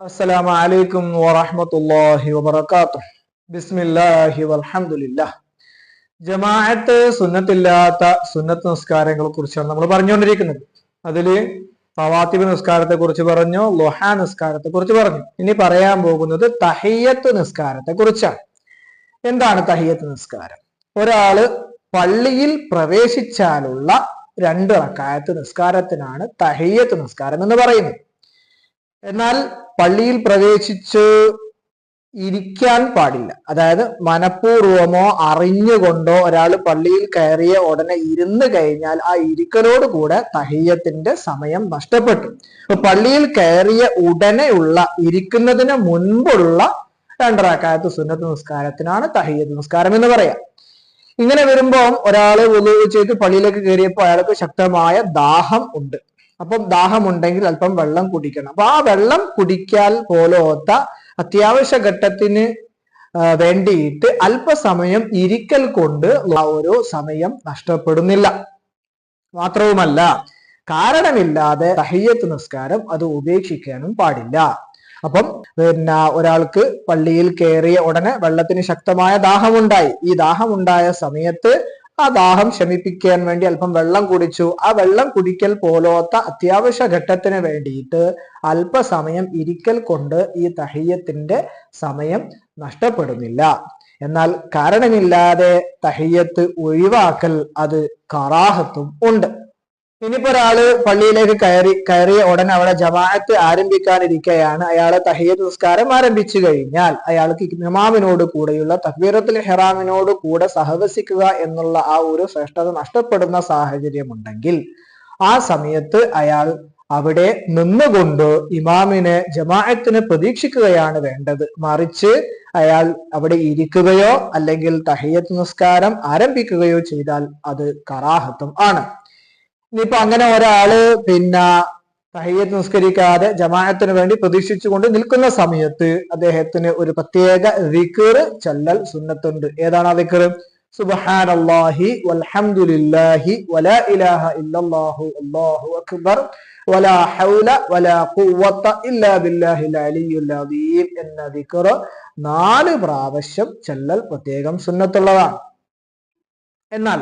അസ്സലാമു അലൈക്കും വറഹ്മത്തുള്ളാഹി വബറകാതുഹു. ബിസ്മില്ലാഹി വൽഹംദുലില്ലാഹ്. ജമാഅത്ത് സുന്നത്തില്ലാത്ത സുന്നത്ത് നിസ്കാരങ്ങളെ കുറിച്ചാണ് നമ്മൾ പറഞ്ഞുകൊണ്ടിരിക്കുന്നത്. അതിൽ ഫവാത്തിബ് നിസ്കാരത്തെ കുറിച്ച് പറഞ്ഞു ലൊഹ നിസ്കാരത്തെ കുറിച്ച് പറഞ്ഞു. ഇനി പറയാൻ പോകുന്നത് തഹിയത്ത് നിസ്കാരത്തെ കുറിച്ചാണ്. എന്താണ് തഹിയത്ത് നിസ്കാരം? ഒരാൾ പള്ളിയിൽ പ്രവേശിച്ചാലുള്ള രണ്ട് റക്കായത്ത് നിസ്കാരത്തിനാണ് തഹിയത്ത് നിസ്കാരം എന്ന് പറയുന്നത്. എന്നാൽ പള്ളിയിൽ പ്രവേശിച്ച് ഇരിക്കാൻ പാടില്ല. അതായത് മനഃപൂർവമോ അറിഞ്ഞുകൊണ്ടോ ഒരാൾ പള്ളിയിൽ കയറിയ ഉടനെ ഇരുന്ന് കഴിഞ്ഞാൽ ആ ഇരിക്കലോട് കൂടെ തഹയ്യത്തിന്റെ സമയം നഷ്ടപ്പെട്ടു. അപ്പൊ പള്ളിയിൽ കയറിയ ഉടനെയുള്ള ഇരിക്കുന്നതിന് മുൻപുള്ള രണ്ടറാക്കാലത്ത് സുന്നത്ത് നിസ്കാരത്തിനാണ് തഹയ്യത്ത് നിസ്കാരം എന്ന് പറയാം. ഇങ്ങനെ വരുമ്പോൾ ഒരാൾ ചെയ്ത് പള്ളിയിലേക്ക് കയറിയപ്പോൾ അയാൾക്ക് ശക്തമായ ദാഹം ഉണ്ട്. അപ്പം ദാഹമുണ്ടെങ്കിൽ അല്പം വെള്ളം കുടിക്കണം. അപ്പൊ ആ വെള്ളം കുടിക്കാൻ പോലോത്ത അത്യാവശ്യ ഘട്ടത്തിന് വേണ്ടിയിട്ട് അല്പസമയം ഇരിക്കൽ കൊണ്ട് ഒരു സമയം നഷ്ടപ്പെടുന്നില്ല. മാത്രവുമല്ല കാരണമില്ലാതെ തഹയ്യത്ത് നിസ്കാരം അത് ഉപേക്ഷിക്കാനും പാടില്ല. അപ്പം പിന്നെ ഒരാൾക്ക് പള്ളിയിൽ കയറിയ ഉടനെ വെള്ളത്തിന് ശക്തമായ ദാഹമുണ്ടായി. ഈ ദാഹമുണ്ടായ സമയത്ത് ആ ദാഹം ശമിപ്പിക്കാൻ വേണ്ടി അല്പം വെള്ളം കുടിച്ചു. ആ വെള്ളം കുടിക്കൽ പോലോത്ത അത്യാവശ്യ ഘട്ടത്തിന് വേണ്ടിയിട്ട് അല്പസമയം ഇരിക്കൽ കൊണ്ട് ഈ തഹയ്യത്തിന്റെ സമയം നഷ്ടപ്പെടുന്നില്ല. എന്നാൽ കാരണമില്ലാതെ തഹയ്യത്ത് ഒഴിവാക്കൽ അത് കറാഹത്തും ഉണ്ട്. ഇനിയിപ്പോ ഒരാൾ പള്ളിയിലേക്ക് കയറി കയറിയ ഉടനെ അവിടെ ജമാഅത്ത് ആരംഭിക്കാനിരിക്കുകയാണ് അയാളെ തഹയ്യത്ത് നിസ്കാരം ആരംഭിച്ചു കഴിഞ്ഞാൽ അയാൾക്ക് ഇമാമിനോട് കൂടെയുള്ള തക്ബീറത്തുൽ ഹെറാമിനോട് കൂടെ സഹവസിക്കുക എന്നുള്ള ആ ഒരു ശ്രേഷ്ഠത നഷ്ടപ്പെടുന്ന സാഹചര്യം ഉണ്ടെങ്കിൽ ആ സമയത്ത് അയാൾ അവിടെ നിന്നുകൊണ്ട് ഇമാമിനെ ജമാഅത്തിന് പ്രതീക്ഷിക്കുകയാണ് വേണ്ടത്. മറിച്ച് അയാൾ അവിടെ ഇരിക്കുകയോ അല്ലെങ്കിൽ തഹയ്യത്ത് നിസ്കാരം ആരംഭിക്കുകയോ ചെയ്താൽ അത് കറാഹത്തും ആണ്. ഇനിയിപ്പോ അങ്ങനെ ഒരാൾ പിന്നെ തഹയ്യത്ത് നിസ്കരിക്കാതെ ജമാഅത്തിന് വേണ്ടി പ്രതീക്ഷിച്ചുകൊണ്ട് നിൽക്കുന്ന സമയത്ത് അദ്ദേഹത്തിന് ഒരു പ്രത്യേക വിക്കർ ചൊല്ലൽ സുന്നത്തുണ്ട്. ഏതാണ് ആ സുബ്ഹാനല്ലാഹി വൽഹംദുലില്ലാഹി വലാ ഇലാഹ ഇല്ലല്ലാഹു അല്ലാഹു അക്ബർ വലാ ഹൗല വലാ ഖുവത ഇല്ലാ അദീം എന്ന വിക്കർ നാല് പ്രാവശ്യം ചൊല്ലൽ പ്രത്യേകം സുന്നത്തുള്ളതാണ്. എന്നാൽ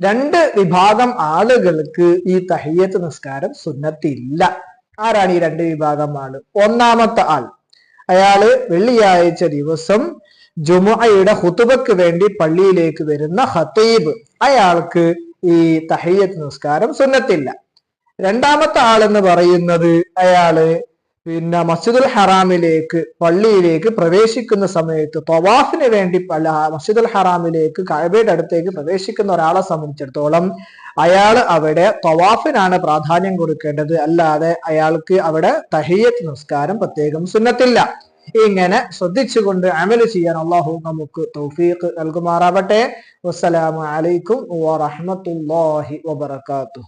രണ്ട് വിഭാഗം ആളുകൾക്ക് ഈ തഹയ്യത്ത് നിസ്കാരം സുന്നത്തില്ല. ആരാണ് ഈ രണ്ട് വിഭാഗം ആൾ? ഒന്നാമത്തെ ആൾ. അയാൾ വെള്ളിയാഴ്ച ദിവസം ജുമുഅയുടെ ഹുതുബക്ക് വേണ്ടി പള്ളിയിലേക്ക് വരുന്ന ഹത്തീബ് അയാൾക്ക് ഈ തഹയ്യത്ത് നിസ്കാരം സുന്നത്തില്ല. രണ്ടാമത്തെ ആളെന്ന് പറയുന്നത് അയാൾ പിന്നെ മസ്ജിദുൽ ഹറാമിലേക്ക് പള്ളിയിലേക്ക് പ്രവേശിക്കുന്ന സമയത്ത് തവാഫിന് വേണ്ടി പല മസ്ജിദുൽ ഹറാമിലേക്ക് കഴബയുടെ അടുത്തേക്ക് പ്രവേശിക്കുന്ന ഒരാളെ സംബന്ധിച്ചിടത്തോളം അയാൾ അവിടെ തവാഫിനാണ് പ്രാധാന്യം കൊടുക്കേണ്ടത്. അല്ലാതെ അയാൾക്ക് അവിടെ തഹയ്യത്ത് നിസ്കാരം പ്രത്യേകം സുന്നത്തില്ല. ഇങ്ങനെ ശ്രദ്ധിച്ചുകൊണ്ട് അമൽ ചെയ്യാൻ അള്ളാഹു നമുക്ക് തൗഫീഖ് നൽകുമാറാവട്ടെ. വസ്സലാമു അലൈക്കും വബർക്കാത്തു